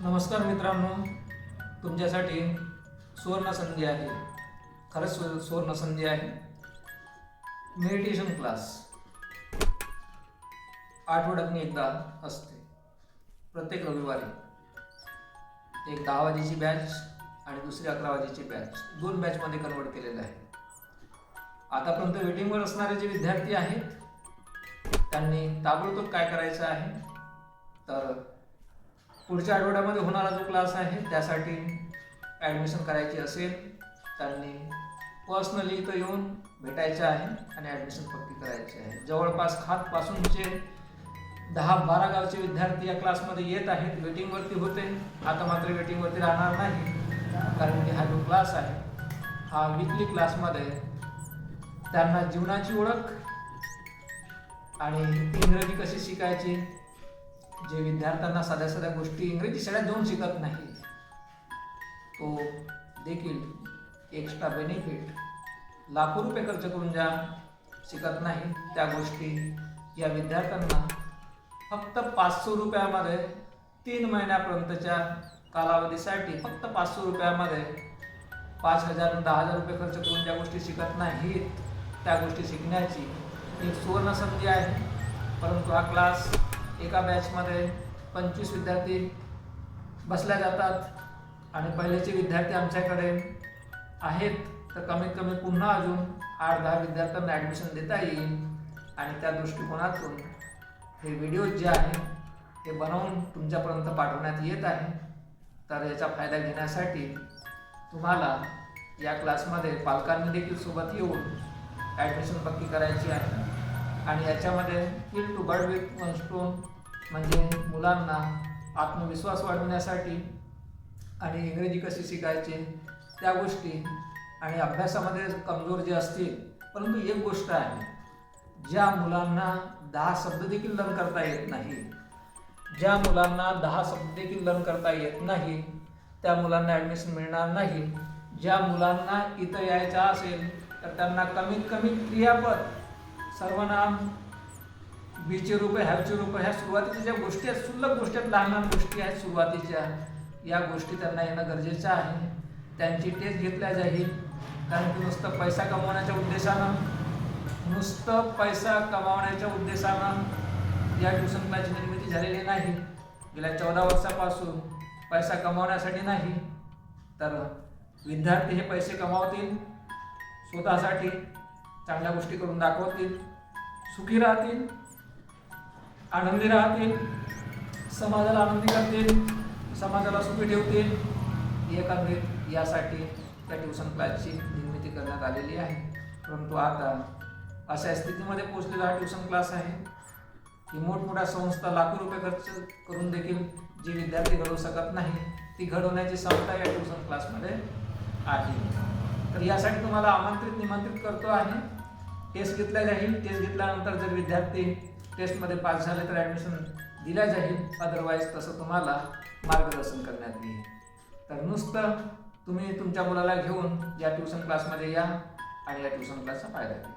नमस्कार मित्रांनो तुमच्यासाठी सुवर्ण संधी आहे. खरंच सु सुवर्ण संधी आहे. मेडिटेशन क्लास आठवड्यातून एकदा असते. प्रत्येक रविवारी. एक दहा वाजेची बॅच आणि दुसरी अकरा वाजेची बॅच दोन बॅचमध्ये कन्वर्ट केलेलं आहे. आतापर्यंत वेटिंगवर असणारे जे विद्यार्थी आहेत त्यांनी ताबडतोब काय करायचं आहे? तर पुढच्या आठवड्यामध्ये होणारा जो क्लास आहे त्यासाठी ॲडमिशन करायची असेल त्यांनी पर्सनली इथं येऊन भेटायचं आहे आणि ॲडमिशन पक्की करायची आहे. जवळपास खातपासूनचे दहा बारा गावचे विद्यार्थी या क्लासमध्ये येत आहेत वेटिंगवरती होते. आता मात्र वेटिंगवरती राहणार नाही कारण की हा जो क्लास आहे हा विकली क्लासमध्ये त्यांना जीवनाची ओळख आणि इंग्रजी कशी शिकायची जे विद्यार्थ्यांना साध्या साध्या गोष्टी इंग्रजी शाळेत जाऊन शिकत नाही तो देखील एक्स्ट्रा बेनिफिट लाखो रुपये खर्च करून ज्या शिकत नाही त्या गोष्टी या विद्यार्थ्यांना फक्त पाचशे रुपयामध्ये तीन महिन्यापर्यंतच्या कालावधीसाठी फक्त पाचशे रुपयामध्ये पाच हजार दहा हजार रुपये खर्च करून ज्या गोष्टी शिकत नाहीत त्या गोष्टी शिकण्याची एक सुवर्ण संधी आहे. परंतु हा क्लास एका बॅचमध्ये पंचवीस विद्यार्थी बसल्या जातात आणि पहिलेचे विद्यार्थी आमच्याकडे आहेत तर कमीत कमी पुन्हा अजून आठ दहा विद्यार्थ्यांना ॲडमिशन देता येईल. आणि त्या दृष्टिकोनातून हे व्हिडिओ जे आहे ते बनवून तुमच्यापर्यंत पाठवण्यात येत आहे. तर याचा फायदा घेण्यासाठी तुम्हाला या क्लासमध्ये पालकांनी देखील सोबत येऊन ॲडमिशन पक्की करायची आहे. आणि याच्यामध्ये kill two bird with one stone म्हणजे मुलांना आत्मविश्वास वाढवण्यासाठी आणि इंग्रजी कशी शिकायची त्या गोष्टी आणि अभ्यासामध्ये कमजोर जे असतील परंतु एक गोष्ट आहे ज्या मुलांना दहा शब्द देखील लर्न करता येत नाही ज्या मुलांना दहा शब्द देखील लर्न करता येत नाही त्या मुलांना ॲडमिशन मिळणार नाही ज्या मुलांना इथं यायचं असेल तर त्यांना कमीत कमी क्रियापद सर्वनाम बीचे रुपये हॅवचे रुपये ह्या सुरुवातीच्या ज्या गोष्टी आहेत सुलभ गोष्टी आहेत लहान लहान गोष्टी आहेत सुरुवातीच्या या गोष्टी त्यांना येणं गरजेचं आहे. त्यांची टेस्ट घेतल्या जाईल. कारण की नुसतं पैसा कमावण्याच्या उद्देशानं नुसतं पैसा कमावण्याच्या उद्देशानं या ट्युशन क्लासची निर्मिती झालेली नाही. गेल्या चौदा वर्षापासून पैसा कमावण्यासाठी नाही. तर विद्यार्थी हे पैसे कमावतील स्वतःसाठी चांगल्या गोष्टी करून दाखवतील सुखी राहतील. आनंदी राहतील समाजाला आनंदी करतील समाजाला सुखी ठेवतील. एकंदरीत यासाठी त्या ट्युशन क्लासची निर्मिती करण्यात आलेली आहे. परंतु आता अशा स्थितीमध्ये पोचलेला हा ट्युशन क्लास आहे की मोठमोठ्या संस्था लाखो रुपये खर्च करून देखील जे विद्यार्थी घडवू शकत नाही ती घडवण्याची क्षमता या ट्युशन क्लासमध्ये आहे. तर यासाठी तुम्हाला आमंत्रित निमंत्रित करतो आहे. टेस्ट घेतल्या जाईल. टेस्ट घेतल्यानंतर जर विद्यार्थी टेस्टमध्ये पास झाले तर ॲडमिशन दिल्या जाईल. अदरवाईज तसं तुम्हाला मार्गदर्शन करण्यात येईल. तर नुसतं तुम्ही तुमच्या मुलाला घेऊन या ट्युशन क्लासमध्ये या आणि या ट्युशन क्लासचा फायदा घ्या.